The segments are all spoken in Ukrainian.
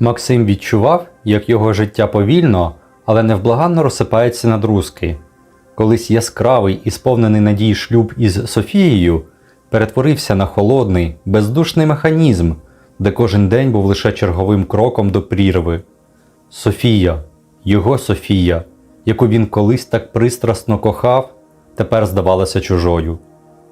Максим відчував, як його життя повільно, але невблаганно розсипається на друзки. Колись яскравий і сповнений надій шлюб із Софією перетворився на холодний, бездушний механізм, де кожен день був лише черговим кроком до прірви. Софія, його Софія, яку він колись так пристрасно кохав, тепер здавалася чужою.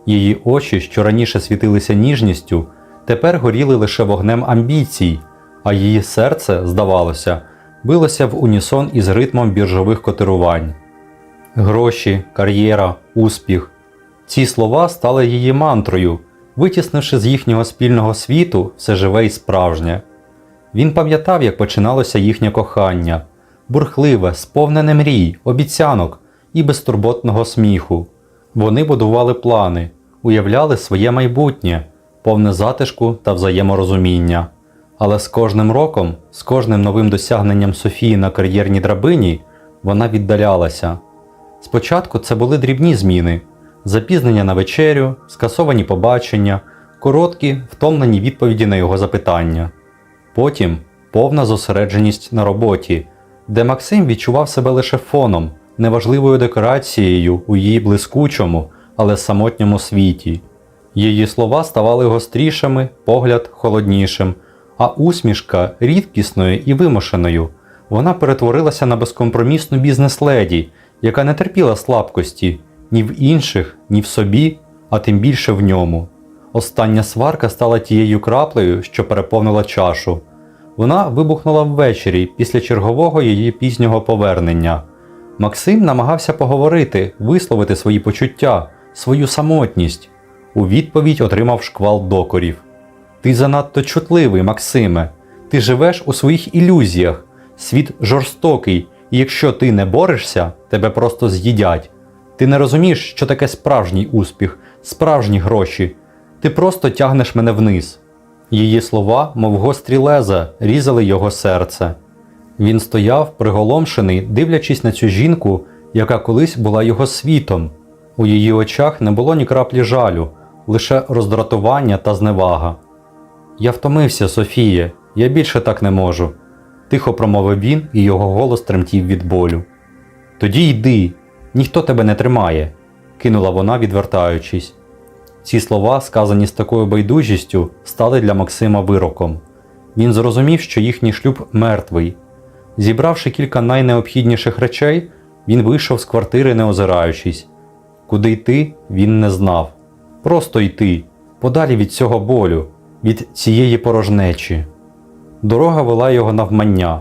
Її очі, що раніше світилися ніжністю, тепер горіли лише вогнем амбіцій, а її серце, здавалося, билося в унісон із ритмом біржових котирувань. Гроші, кар'єра, успіх. Ці слова стали її мантрою, витіснивши з їхнього спільного світу все живе і справжнє. Він пам'ятав, як починалося їхнє кохання, бурхливе, сповнене мрій, обіцянок і безтурботного сміху. Вони будували плани, уявляли своє майбутнє, повне затишку та взаєморозуміння. Але з кожним роком, з кожним новим досягненням Софії на кар'єрній драбині, вона віддалялася. Спочатку це були дрібні зміни: запізнення на вечерю, скасовані побачення, короткі, втомлені відповіді на його запитання. Потім повна зосередженість на роботі, де Максим відчував себе лише фоном, неважливою декорацією у її блискучому, але самотньому світі. Її слова ставали гострішими, погляд холоднішим, а усмішка рідкісною і вимушеною. Вона перетворилася на безкомпромісну бізнес-леді, яка не терпіла слабкості ні в інших, ні в собі, а тим більше в ньому. Остання сварка стала тією краплею, що переповнила чашу. Вона вибухнула ввечері після чергового її пізнього повернення. Максим намагався поговорити, висловити свої почуття, свою самотність. У відповідь отримав шквал докорів. Ти занадто чутливий, Максиме. Ти живеш у своїх ілюзіях. Світ жорстокий, і якщо ти не борешся, тебе просто з'їдять. Ти не розумієш, що таке справжній успіх, справжні гроші. Ти просто тягнеш мене вниз. Її слова, мов гострі леза, різали його серце. Він стояв, приголомшений, дивлячись на цю жінку, яка колись була його світом. У її очах не було ні краплі жалю, лише роздратування та зневага. Я втомився, Софіє, я більше так не можу, тихо промовив він, і його голос тремтів від болю. Тоді йди, ніхто тебе не тримає, кинула вона, відвертаючись. Ці слова, сказані з такою байдужістю, стали для Максима вироком. Він зрозумів, що їхній шлюб мертвий. Зібравши кілька найнеобхідніших речей, він вийшов з квартири, не озираючись. Куди йти, він не знав. Просто йти, подалі від цього болю, від цієї порожнечі. Дорога вела його навмання.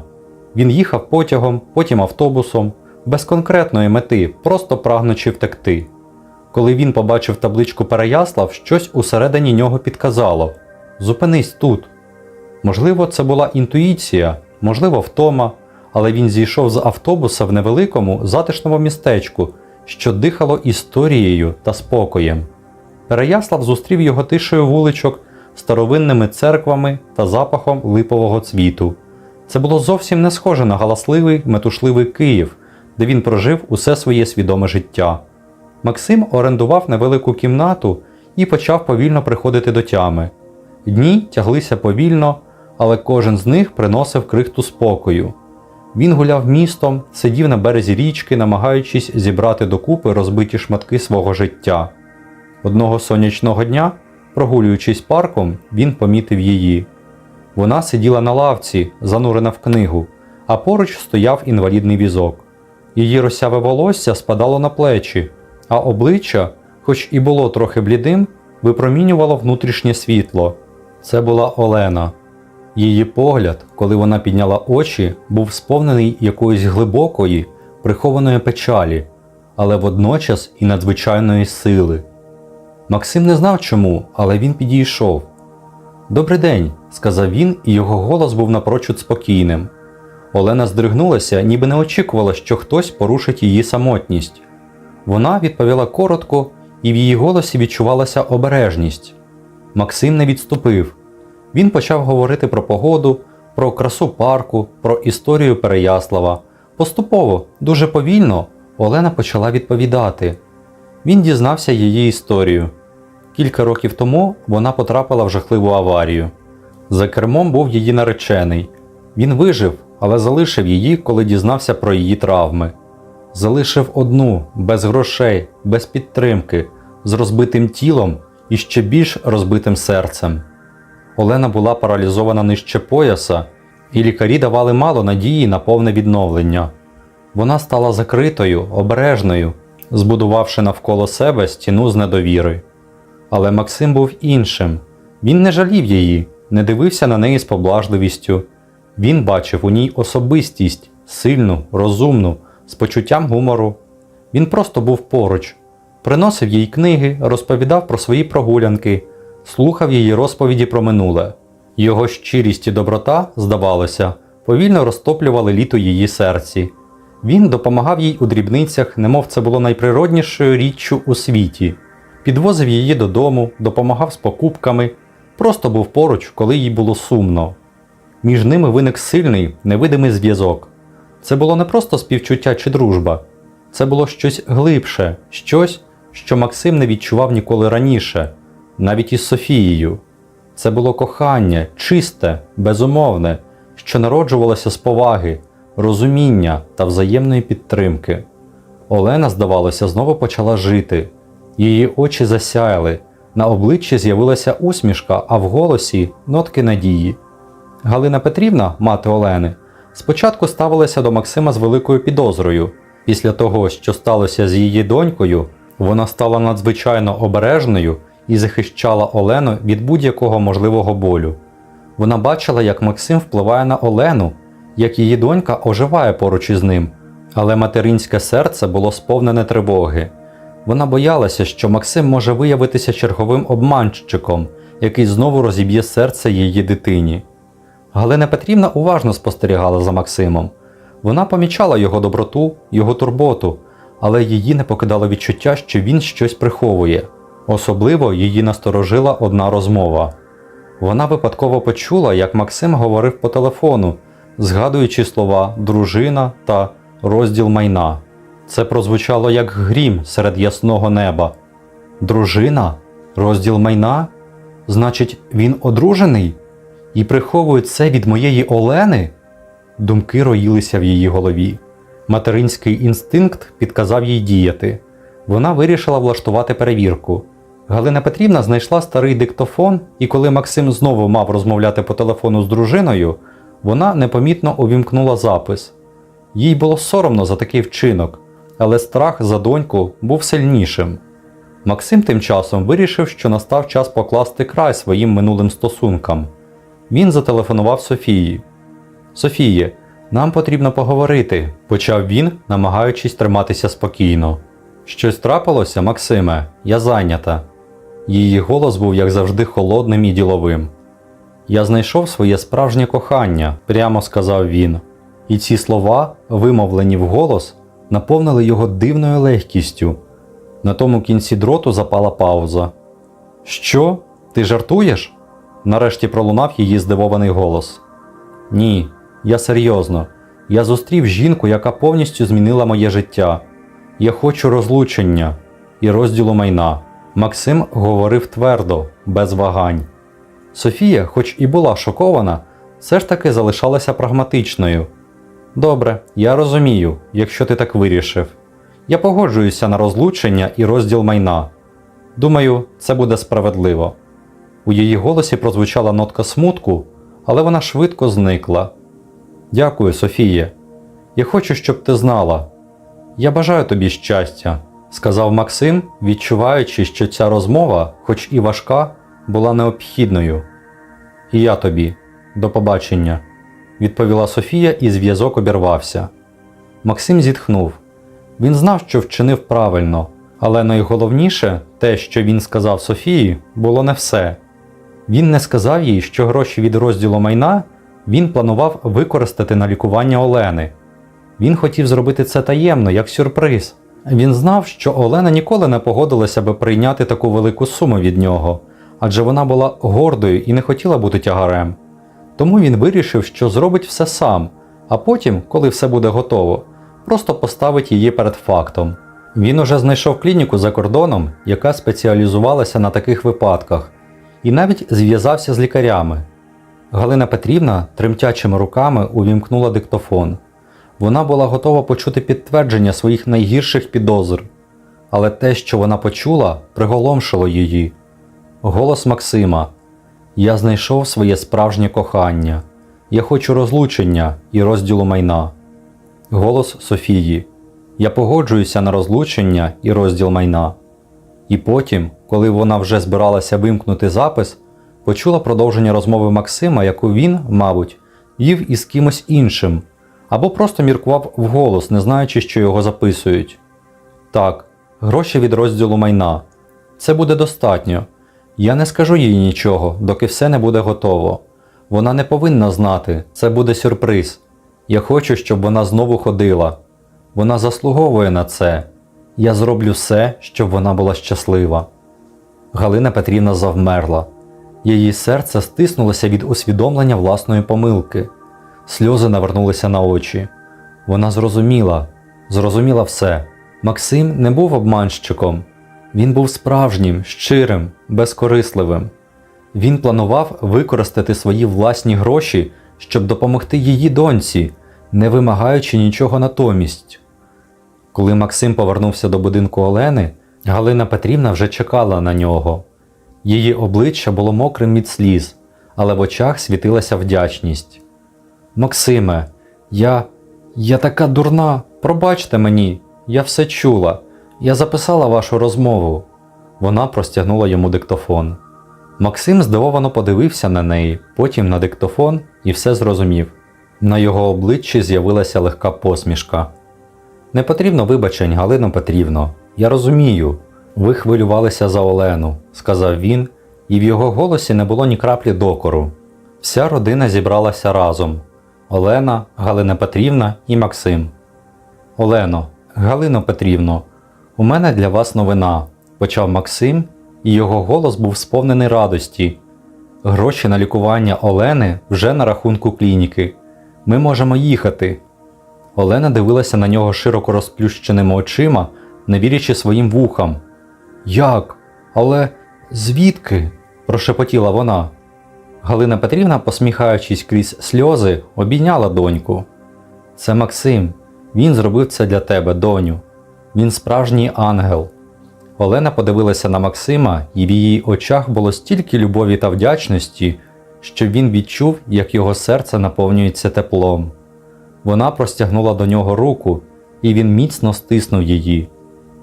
Він їхав потягом, потім автобусом, без конкретної мети, просто прагнучи втекти. Коли він побачив табличку Переяслав, щось усередині нього підказало Зупинись тут. Можливо, це була інтуїція, можливо, втома, але він зійшов з автобуса в невеликому затишному містечку, що дихало історією та спокоєм. Переяслав зустрів його тишею вуличок, старовинними церквами та запахом липового цвіту. Це було зовсім не схоже на галасливий, метушливий Київ, де він прожив усе своє свідоме життя. Максим орендував невелику кімнату і почав повільно приходити до тями. Дні тяглися повільно, але кожен з них приносив крихту спокою. Він гуляв містом, сидів на березі річки, намагаючись зібрати докупи розбиті шматки свого життя. Одного сонячного дня, прогулюючись парком, він помітив її. Вона сиділа на лавці, занурена в книгу, а поруч стояв інвалідний візок. Її розсяве волосся спадало на плечі, а обличчя, хоч і було трохи блідим, випромінювало внутрішнє світло. Це була Олена. Її погляд, коли вона підняла очі, був сповнений якоїсь глибокої, прихованої печалі, але водночас і надзвичайної сили. Максим не знав чому, але він підійшов. Добрий день, сказав він, і його голос був напрочуд спокійним. Олена здригнулася, ніби не очікувала, що хтось порушить її самотність. Вона відповіла коротко, і в її голосі відчувалася обережність. Максим не відступив. Він почав говорити про погоду, про красу парку, про історію Переяслава. Поступово, дуже повільно, Олена почала відповідати. Він дізнався її історію. Кілька років тому вона потрапила в жахливу аварію. За кермом був її наречений. Він вижив, але залишив її, коли дізнався про її травми. Залишив одну, без грошей, без підтримки, з розбитим тілом і ще більш розбитим серцем. Олена була паралізована нижче пояса, і лікарі давали мало надії на повне відновлення. Вона стала закритою, обережною, збудувавши навколо себе стіну з недовіри. Але Максим був іншим. Він не жалів її, не дивився на неї з поблажливістю. Він бачив у ній особистість, сильну, розумну, з почуттям гумору. Він просто був поруч, приносив їй книги, розповідав про свої прогулянки, слухав її розповіді про минуле. Його щирість і доброта, здавалося, повільно розтоплювали літо її серці. Він допомагав їй у дрібницях, немов це було найприроднішою річчю у світі, підвозив її додому, допомагав з покупками, просто був поруч, коли їй було сумно. Між ними виник сильний, невидимий зв'язок. Це було не просто співчуття чи дружба, це було щось глибше, щось, що Максим не відчував ніколи раніше, навіть із Софією. Це було кохання, чисте, безумовне, що народжувалося з поваги, розуміння та взаємної підтримки. Олена, здавалося, знову почала жити. Її очі засяяли, на обличчі з'явилася усмішка, а в голосі нотки надії. Галина Петрівна, мати Олени, спочатку ставилася до Максима з великою підозрою. Після того, що сталося з її донькою, вона стала надзвичайно обережною і захищала Олену від будь-якого можливого болю. Вона бачила, як Максим впливає на Олену, як її донька оживає поруч із ним, але материнське серце було сповнене тривоги. Вона боялася, що Максим може виявитися черговим обманщиком, який знову розіб'є серце її дитині. Галина Петрівна уважно спостерігала за Максимом. Вона помічала його доброту, його турботу, але її не покидало відчуття, що він щось приховує. Особливо її насторожила одна розмова. Вона випадково почула, як Максим говорив по телефону, згадуючи слова дружина та розділ майна. Це прозвучало як грім серед ясного неба. Дружина? Розділ майна? Значить, він одружений? І приховує це від моєї Олени? Думки роїлися в її голові. Материнський інстинкт підказав їй діяти. Вона вирішила влаштувати перевірку. Галина Петрівна знайшла старий диктофон, і коли Максим знову мав розмовляти по телефону з дружиною, вона непомітно увімкнула запис. Їй було соромно за такий вчинок, але страх за доньку був сильнішим. Максим тим часом вирішив, що настав час покласти край своїм минулим стосункам. Він зателефонував Софії. Софіє, нам потрібно поговорити, почав він, намагаючись триматися спокійно. Щось трапилося, Максиме, я зайнята. Її голос був, як завжди, холодним і діловим. Я знайшов своє справжнє кохання, прямо сказав він. І ці слова, вимовлені вголос, наповнили його дивною легкістю. На тому кінці дроту запала пауза. Що? Ти жартуєш? Нарешті пролунав її здивований голос. Ні, я серйозно. Я зустрів жінку, яка повністю змінила моє життя. Я хочу розлучення і розділу майна. Максим говорив твердо, без вагань. Софія, хоч і була шокована, все ж таки залишалася прагматичною. Добре, я розумію, якщо ти так вирішив. Я погоджуюся на розлучення і розділ майна. Думаю, це буде справедливо. У її голосі прозвучала нотка смутку, але вона швидко зникла. Дякую, Софія. Я хочу, щоб ти знала. Я бажаю тобі щастя, сказав Максим, відчуваючи, що ця розмова, хоч і важка, була необхідною. І я тобі, до побачення, відповіла Софія, і зв'язок обірвався. Максим зітхнув. Він знав, що вчинив правильно, але найголовніше те, що він сказав Софії, було не все. Він не сказав їй, що гроші від розділу майна він планував використати на лікування Олени. Він хотів зробити це таємно, як сюрприз. Він знав, що Олена ніколи не погодилася би прийняти таку велику суму від нього, адже вона була гордою і не хотіла бути тягарем. Тому він вирішив, що зробить все сам, а потім, коли все буде готово, просто поставить її перед фактом. Він уже знайшов клініку за кордоном, яка спеціалізувалася на таких випадках, і навіть зв'язався з лікарями. Галина Петрівна тремтячими руками увімкнула диктофон. Вона була готова почути підтвердження своїх найгірших підозр, але те, що вона почула, приголомшило її. Голос Максима: Я знайшов своє справжнє кохання. Я хочу розлучення і розділу майна. Голос Софії: Я погоджуюся на розлучення і розділ майна. І потім, коли вона вже збиралася вимкнути запис, почула продовження розмови Максима, яку він, мабуть, вів із кимось іншим, або просто міркував вголос, не знаючи, що його записують. Так, гроші від розділу майна. Це буде достатньо. Я не скажу їй нічого, доки все не буде готово. Вона не повинна знати, це буде сюрприз. Я хочу, щоб вона знову ходила. Вона заслуговує на це. Я зроблю все, щоб вона була щаслива. Галина Петрівна завмерла. Її серце стиснулося від усвідомлення власної помилки. Сльози навернулися на очі. Вона зрозуміла, зрозуміла все. Максим не був обманщиком. Він був справжнім, щирим, безкорисливим. Він планував використати свої власні гроші, щоб допомогти її доньці, не вимагаючи нічого натомість. Коли Максим повернувся до будинку Олени, Галина Петрівна вже чекала на нього. Її обличчя було мокрим від сліз, але в очах світилася вдячність. Максиме, я. я така дурна, пробачте мені, я все чула. Я записала вашу розмову. Вона простягнула йому диктофон. Максим здивовано подивився на неї, потім на диктофон і все зрозумів. На його обличчі з'явилася легка посмішка. Не потрібно вибачень, Галино Петрівно. Я розумію. Ви хвилювалися за Олену, сказав він, і в його голосі не було ні краплі докору. Вся родина зібралася разом: Олена, Галина Петрівна і Максим. Олено, Галино Петрівно, у мене для вас новина, почав Максим, і його голос був сповнений радості. Гроші на лікування Олени вже на рахунку клініки. Ми можемо їхати. Олена дивилася на нього широко розплющеними очима, не вірячи своїм вухам. Як? Але звідки? прошепотіла вона. Галина Петрівна, посміхаючись крізь сльози, обійняла доньку. Це Максим. Він зробив це для тебе, доню. Він справжній ангел. Олена подивилася на Максима, і в її очах було стільки любові та вдячності, що він відчув, як його серце наповнюється теплом. Вона простягнула до нього руку, і він міцно стиснув її.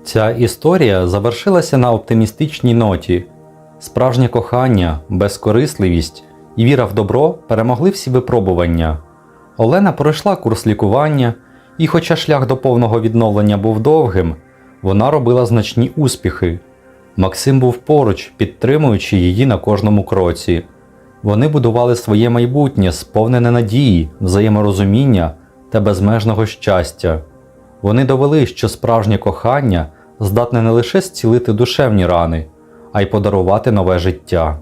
Ця історія завершилася на оптимістичній ноті. Справжнє кохання, безкорисливість і віра в добро перемогли всі випробування. Олена пройшла курс лікування, і, хоча шлях до повного відновлення був довгим, вона робила значні успіхи. Максим був поруч, підтримуючи її на кожному кроці. Вони будували своє майбутнє, сповнене надії, взаєморозуміння та безмежного щастя. Вони довели, що справжнє кохання здатне не лише зцілити душевні рани, а й подарувати нове життя.